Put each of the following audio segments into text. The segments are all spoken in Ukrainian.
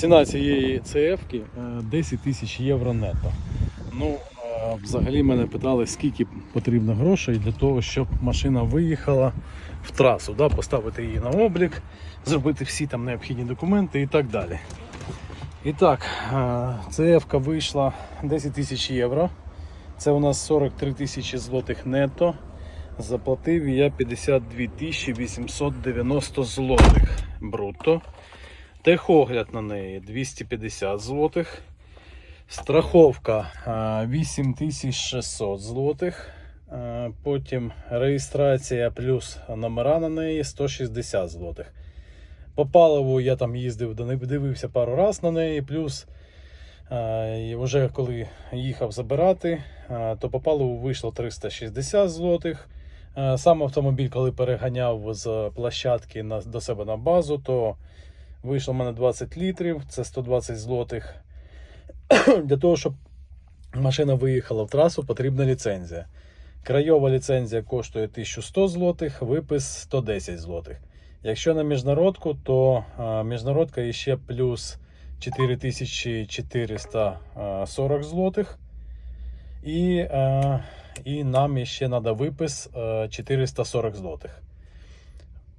Ціна цієї CF 10 тисяч євро нетто. Ну, е, взагалі мене питали, скільки потрібно грошей для того, щоб машина виїхала в трасу, да, поставити її на облік, зробити всі там необхідні документи і так далі. І так, CF вийшла 10 тисяч євро. Це у нас 43 тисячі злотих нетто. Заплатив я 52 тисячі 890 злотих брутто. Техогляд на неї 250 злотих. Страховка 8600 злотих. Потім реєстрація плюс номера на неї 160 злотих. По паливу я там їздив, дивився пару раз на неї, плюс і вже коли їхав забирати, то по паливу вийшло 360 злотих. Сам автомобіль, коли переганяв з площадки до себе на базу, то вийшло в мене 20 літрів, це 120 злотих. Для того, щоб машина виїхала в трасу, потрібна ліцензія. Крайова ліцензія коштує 1100 злотих, випис 110 злотих. Якщо на міжнародку, то міжнародка іще плюс 4440 злотих. І, і нам ще треба випис 440 злотих.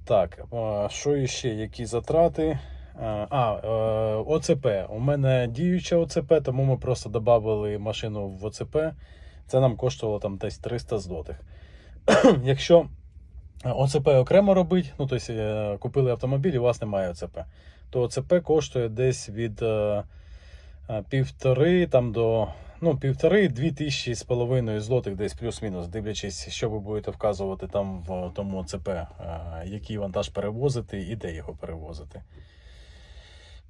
Так, що ще? Які затрати? А, е, ОЦП. У мене діюча ОЦП, тому ми просто додали машину в ОЦП. Це нам коштувало там десь 300 злотих. Якщо ОЦП окремо робить, ну тобто е, купили автомобіль і у вас немає ОЦП, то ОЦП коштує десь від е, е, півтори там до ну, півтори-дві тисячі з половиною злотих, десь плюс-мінус, дивлячись, що ви будете вказувати там в тому ОЦП, е, який вантаж перевозити і де його перевозити.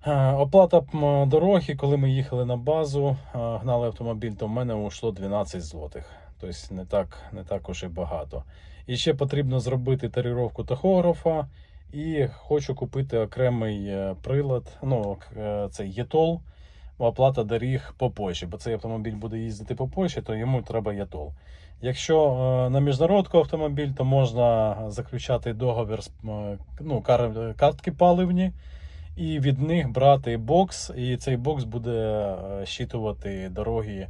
Е, Оплата дороги, коли ми їхали на базу, е, гнали автомобіль, то в мене ушло 12 злотих. Тобто не так, не так уж і багато. І ще потрібно зробити таріровку тахографа. І хочу купити окремий е, прилад, ну, е, цей ЄТОЛ, оплата доріг по Польщі, бо цей автомобіль буде їздити по Польщі, то йому треба ЄТОЛ. Якщо на міжнародку автомобіль, то можна заключати договір з ну, картки паливні і від них брати бокс, і цей бокс буде е, щитувати дороги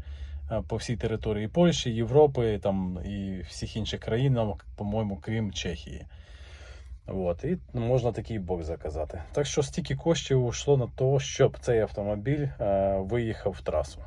е, по всій території Польщі, Європи там, і всіх інших країн, по-моєму, крім Чехії. От, і можна такий бокс заказати. Так що стільки коштів йшло на те, щоб цей автомобіль е, виїхав в трасу.